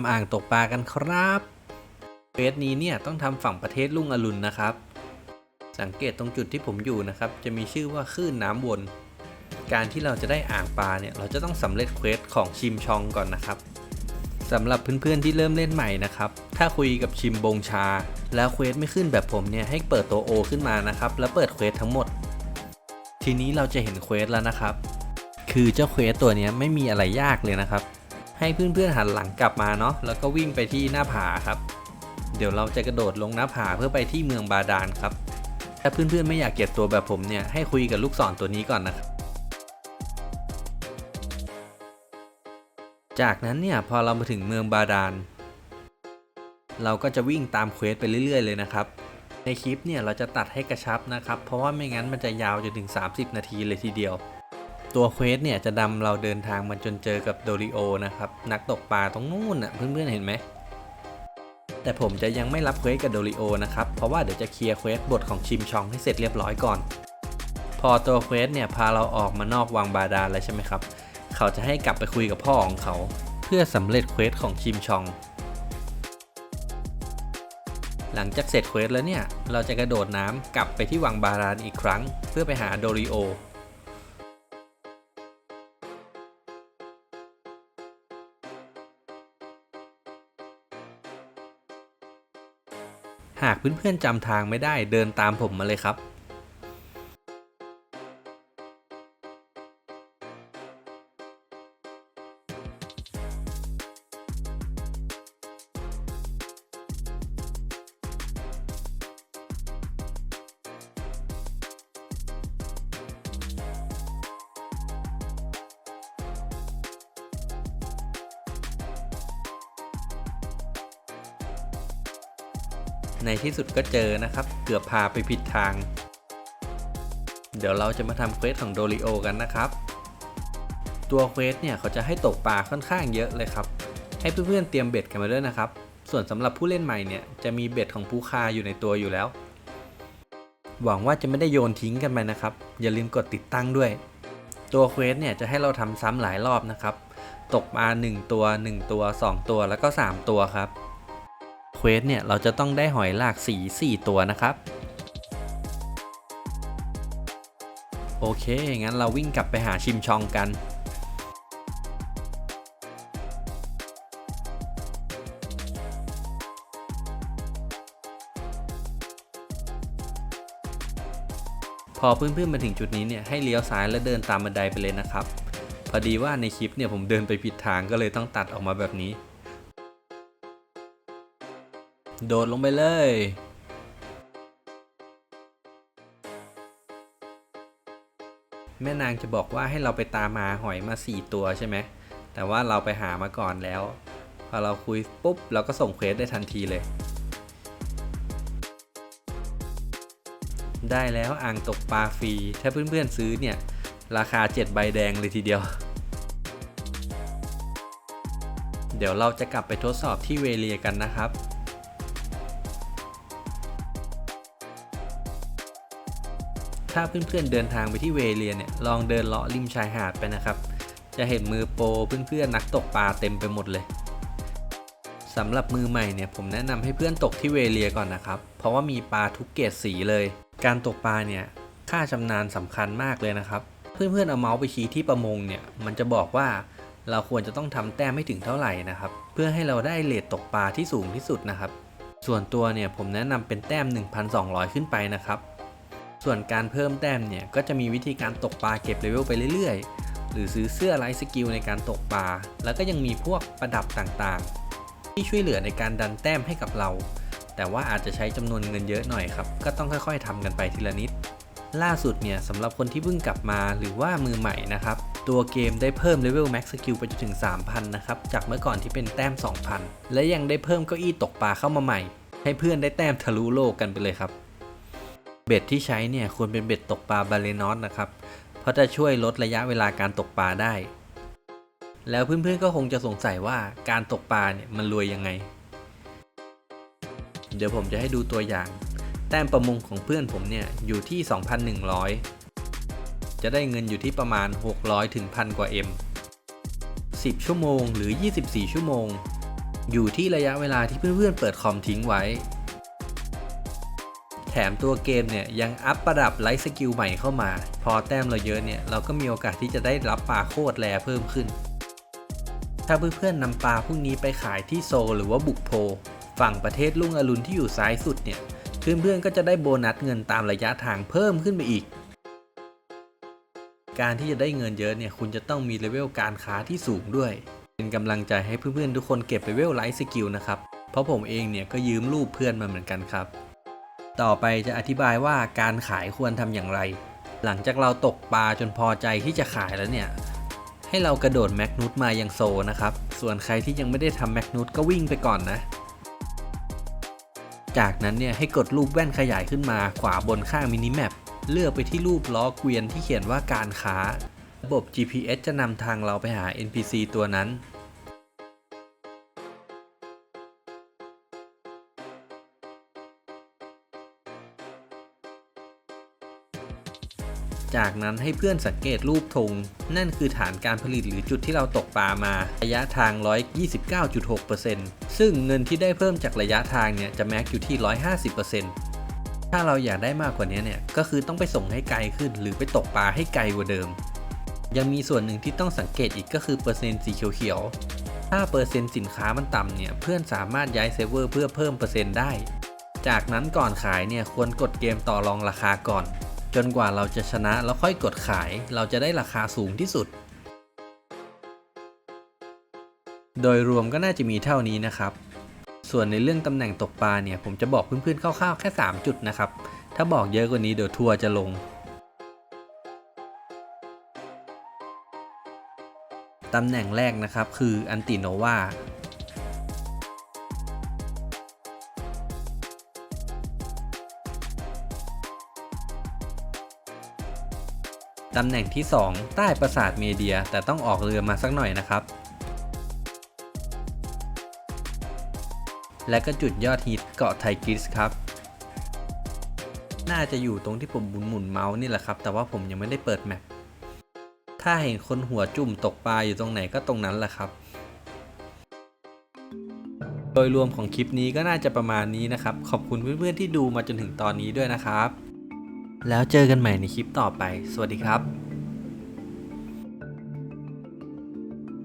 ำอ่างตกปลากันครับเฟสนี้เนี่ยต้องทำฝั่งประเทศลุ่งอรุณนะครับ สังเกตตรงจุดที่ผมอยู่นะครับ จะมีชื่อว่าคลื่นน้ำวน การที่เราจะได้อ่างปลาเนี่ยเราจะต้องสำเร็จเควสของชิมชองก่อนนะครับสำหรับเพื่อนๆที่เริ่มเล่นใหม่นะครับ ถ้าคุยกับชิมบงชา แล้วเควสไม่ขึ้นแบบผมเนี่ยให้เปิดตัวโอขึ้นมานะครับ แล้วเปิดเควสทั้งหมด ทีนี้เราจะเห็นเควสแล้วนะครับ คือเจ้าเควสตัวนี้ไม่มีอะไรยากเลยนะครับ ให้เพื่อนๆหันหลังกลับมาเนาะแล้วก็วิ่งไปที่หน้าผาครับ เดี๋ยวเราจะกระโดดลงหน้าผาเพื่อไปที่เมืองบาดาลครับ ถ้าเพื่อนๆไม่อยากเก็บตัวแบบผมเนี่ยให้คุยกับลูกศรตัวนี้ก่อนนะครับจากนั้นเนี่ยพอเรามาถึงเมืองบาดาลเราก็จะวิ่งตามเควสไปเรื่อยๆเลยนะครับ ในคลิปเนี่ยเราจะตัดให้กระชับนะครับ เพราะว่าไม่งั้นมันจะยาวจนถึง 30 นาทีเลยทีเดียว ตัวเควสเนี่ยจะนำเราเดินทางมาจนเจอกับโดริโอนะครับ นักตกปลาตรงนู้นน่ะเพื่อนๆเห็นไหมแต่ผมจะยังไม่รับเควสกับโดริโอนะครับ เพราะว่าเดี๋ยวจะเคลียร์เควสบทของชิมชองให้เสร็จเรียบร้อยก่อน พอตัวเควสเนี่ยพาเราออกมานอกวังบาดาลแล้วใช่ไหมครับ เขาจะให้กลับไปคุยกับพ่อของเขา เพื่อสำเร็จเควสของชิมชอง หลังจากเสร็จเควสแล้วเนี่ย เราจะกระโดดน้ำกลับไปที่วังบาดาลอีกครั้ง เพื่อไปหาโดริโอากเพื่อนๆจำทางไม่ได้เดินตามผมมาเลยครับ ในที่สุดก็เจอนะครับ เกือบพาไปผิดทาง เดี๋ยวเราจะมาทำเควสของโดริโอกันนะครับ ตัวเควสเนี่ยเขาจะให้ตกปลาค่อนข้างเยอะเลยครับ ให้เพื่อนๆเตรียมเบ็ดกันมาด้วยนะครับ ส่วนสำหรับผู้เล่นใหม่เนี่ยจะมีเบ็ดของผู้คาอยู่ในตัวอยู่แล้ว หวังว่าจะไม่ได้โยนทิ้งกันไปนะครับ อย่าลืมกดติดตั้งด้วย ตัวเควสเนี่ยจะให้เราทำซ้ำหลายรอบนะครับ ตกปลา1ตัว 1 ตัว 2 ตัวแล้วก็ 3 ตัวครับ ควสเนี่ยเราจะต้องได้หอยหลากสี 4 ตัวนะครับ โอเค งั้นเราวิ่งกลับไปหาชิมชองกัน พอเพื่อนๆมาถึงจุดนี้เนี่ยให้เลี้ยวซ้ายและเดินตามบันไดไปเลยนะครับ พอดีว่าในคลิปเนี่ยผมเดินไปผิดทางก็เลยต้องตัดออกมาแบบนี้ โดดลงไปเลย แม่นางจะบอกว่าให้เราไปตามหาหอยมา 4 ตัวใช่ไหม แต่ว่าเราไปหามาก่อนแล้ว พอเราคุยปุ๊บ เราก็ส่งเควสได้ทันทีเลย ได้แล้วอ่างตกปลาฟรี ถ้าเพื่อนๆซื้อเนี่ย ราคา 7 ใบแดงเลยทีเดียวเดี๋ยวเราจะกลับไปทดสอบที่เวเลียกันนะครับ ถ้าเพื่อนๆเดินทางไปที่เวเลียเนี่ยลองเดินเลาะริมชายหาดไปนะครับ จะเห็นมือโปรเพื่อนๆนักตกปลาเต็มไปหมดเลยสำหรับมือใหม่เนี่ยผมแนะนำให้เพื่อนตกที่เวเลียก่อนนะครับ เพราะว่ามีปลาทุกเกรดสีเลย การตกปลาเนี่ยค่าชำนาญสำคัญมากเลยนะครับ เพื่อนๆเอาเมาส์ไปชี้ที่ประมงเนี่ยมันจะบอกว่าเราควรจะต้องทำแต้มให้ถึงเท่าไหร่นะครับ เพื่อให้เราได้เลทตกปลาที่สูงที่สุดนะครับ ส่วนตัวเนี่ยผมแนะนำเป็นแต้ม 1,200 ขึ้นไปนะครับ ส่วนการเพิ่มแต้มเนี่ยก็จะมีวิธีการตกปลาเก็บเลเวลไปเรื่อยๆ หรือซื้อเสื้อไลท์สกิลในการตกปลา แล้วก็ยังมีพวกประดับต่างๆ ที่ช่วยเหลือในการดันแต้มให้กับเรา แต่ว่าอาจจะใช้จำนวนเงินเยอะหน่อยครับ ก็ต้องค่อยๆทำกันไปทีละนิด ล่าสุดเนี่ยสำหรับคนที่เพิ่งกลับมาหรือว่ามือใหม่นะครับ ตัวเกมได้เพิ่มเลเวลแม็กซ์สกิลไปจนถึง 3,000 นะครับ จากเมื่อก่อนที่เป็นแต้ม 2,000 และยังได้เพิ่มเก้าอี้ตกปลาเข้ามาใหม่ ให้เพื่อนได้แต้มทะลุโลกกันไปเลยครับ เบ็ดที่ใช้เนี่ยควรเป็นเบ็ดตกปลาบาเลนอสนะครับ เพราะจะช่วยลดระยะเวลาการตกปลาได้ แล้วเพื่อนๆก็คงจะสงสัยว่าการตกปลาเนี่ยมันรวยยังไง เดี๋ยวผมจะให้ดูตัวอย่าง แต้มประมงของเพื่อนผมเนี่ยอยู่ที่ 2,100 จะได้เงินอยู่ที่ประมาณ 600ถึงพันกว่า M 10 ชั่วโมงหรือ 24 ชั่วโมง อยู่ที่ระยะเวลาที่เพื่อนๆเปิดคอมทิ้งไว้ แถมตัวเกมเนี่ยยังอัพประดับไลท์สกิลใหม่เข้ามา พอแต้มเราเยอะเนี่ยเราก็มีโอกาสที่จะได้รับปลาโคตรแรเพิ่มขึ้น ถ้าเพื่อนๆนำปลาพวกนี้ไปขายที่โซลหรือว่าบุกโพ ฝั่งประเทศลุงอรุณที่อยู่ซ้ายสุดเนี่ยเพื่อนๆก็จะได้โบนัสเงินตามระยะทางเพิ่มขึ้นไปอีก การที่จะได้เงินเยอะเนี่ยคุณจะต้องมีเลเวลการค้าที่สูงด้วย เป็นกำลังใจให้เพื่อนๆทุกคนเก็บเลเวลไลท์สกิลนะครับ เพราะผมเองเนี่ยก็ยืมรูปเพื่อนมาเหมือนกันครับ ต่อไปจะอธิบายว่าการขายควรทำอย่างไร หลังจากเราตกปลาจนพอใจที่จะขายแล้วเนี่ย ให้เรากระโดดแมกนุสมายังโซนะครับ ส่วนใครที่ยังไม่ได้ทำแมกนุสก็วิ่งไปก่อนนะ จากนั้นเนี่ยให้กดรูปแว่นขยายขึ้นมาขวาบนข้างมินิแมปเลือกไปที่รูปล้อเกวียนที่เขียนว่าการค้า ระบบ GPS จะนำทางเราไปหา NPC ตัวนั้น จากนั้นให้เพื่อนสังเกตรูปธงนั่นคือฐานการผลิตหรือจุดที่เราตกปลามาระยะทาง 129.6%ซึ่งเงินที่ได้เพิ่มจากระยะทางเนี่ยจะแม็กอยู่ที่ 150%ถ้าเราอยากได้มากกว่านี้เนี่ยก็คือต้องไปส่งให้ไกลขึ้น หรือไปตกปลาให้ไกลกว่าเดิม ยังมีส่วนหนึ่งที่ต้องสังเกตอีกก็คือเปอร์เซ็นต์สีเขียวๆถ้าเปอร์เซ็นต์สินค้ามันต่ำเนี่ยเพื่อนสามารถย้ายเซิร์ฟเวอร์เพื่อเพิ่มเปอร์เซ็นต์ได้ จากนั้นก่อนขายเนี่ยควรกดเกมต่อรองราคาก่อน จนกว่าเราจะชนะแล้วค่อยกดขาย เราจะได้ราคาสูงที่สุด โดยรวมก็น่าจะมีเท่านี้นะครับ ส่วนในเรื่องตำแหน่งตกปลาเนี่ย ผมจะบอกเพื่อนๆคร่าวๆแค่ 3 จุดนะครับ ถ้าบอกเยอะกว่านี้เดี๋ยวทัวร์จะลงตำแหน่งแรกนะครับคืออันติโนวา ตำแหน่งที่ 2 ใต้ปราสาทเมเดีย แต่ต้องออกเรือมาสักหน่อยนะครับ และก็จุดยอดฮิตเกาะไทกิสครับ น่าจะอยู่ตรงที่ผมหมุนหมุนเมาส์นี่แหละครับ แต่ว่าผมยังไม่ได้เปิดแมปถ้าเห็นคนหัวจุ่มตกปลาอยู่ตรงไหนก็ตรงนั้นแหละครับ โดยรวมของคลิปนี้ก็น่าจะประมาณนี้นะครับ ขอบคุณเพื่อนๆที่ดูมาจนถึงตอนนี้ด้วยนะครับ แล้วเจอกันใหม่ในคลิปต่อไป สวัสดีครับ